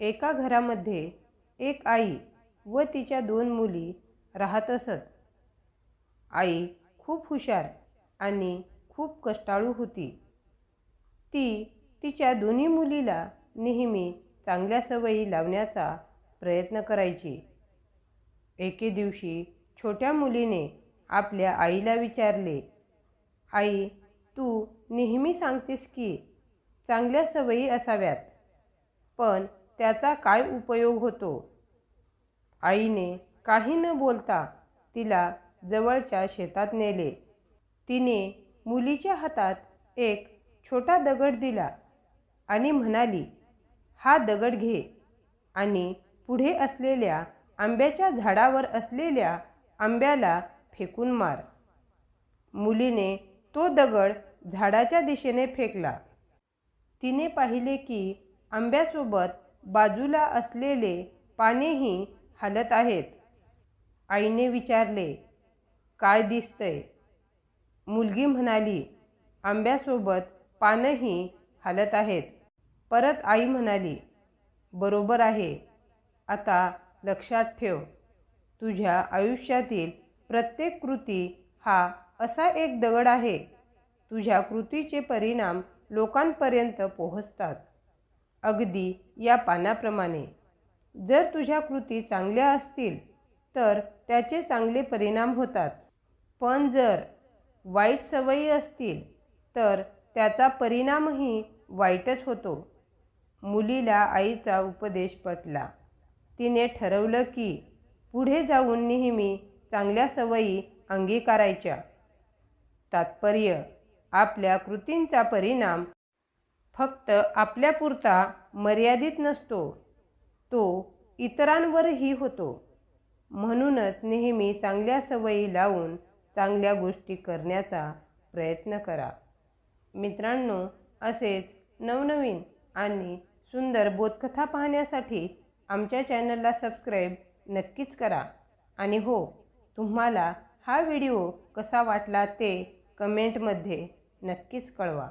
एका घरामध्ये एक आई व तिच्या दोन मुली राहत असत. आई खूप हुशार आणि खूप कष्टाळू होती. ती तिच्या दोन्ही मुलीला नेहमी चांगल्या सवयी लावण्याचा प्रयत्न करायची. एके दिवशी छोट्या मुलीने आपल्या आईला विचारले आई तू नेहमी सांगतेस की चांगल्या सवयी असाव्यात पण त्याचा काय उपयोग होतो? आईने काही न बोलता तिला जवळच्या शेतात नेले. तिने मुलीच्या हातात एक छोटा दगड दिला आणि म्हणाली हा दगड घे. आणि पुढे असलेल्या आंब्याच्या झाडावर असलेल्या आंब्याला फेकून मार. मुलीने तो दगड झाडाच्या दिशेने फेकला. तिने पाहिले की आंब्यासोबत बाजूला असलेले पानेही हलत आहेत. आईने विचारले काय दिसतंय? मुलगी म्हणाली आंब्यासोबत पानंही हलत आहेत. परत आई म्हणाली बरोबर आहे. आता लक्षात ठेव. तुझ्या आयुष्यातील प्रत्येक कृती हा असा एक दगड आहे. तुझ्या कृतीचे परिणाम लोकांपर्यंत पोहोचतात. अगदी या पानाप्रमाणे. जर तुझ्या कृती चांगल्या असतील तर त्याचे चांगले परिणाम होतात. पण जर वाईट सवयी असतील तर त्याचा परिणामही वाईटच होतो. मुलीला आईचा उपदेश पटला. तिने ठरवलं की पुढे जाऊन नेहमी चांगल्या सवयी अंगीकारायच्या. तात्पर्य आपल्या कृतींचा परिणाम फक्त आपल्यापुरता मर्यादित नसतो तो इतरांवरही होतो. म्हणूनच नेहमी चांगल्या सवयी लावून चांगल्या गोष्टी करण्याचा प्रयत्न करा. मित्रांनो असेच नवनवीन आणि सुंदर बोधकथा पाहण्यासाठी आमच्या चॅनलला सबस्क्राईब नक्कीच करा. आणि हो तुम्हाला हा व्हिडिओ कसा वाटला ते कमेंटमध्ये नक्कीच कळवा.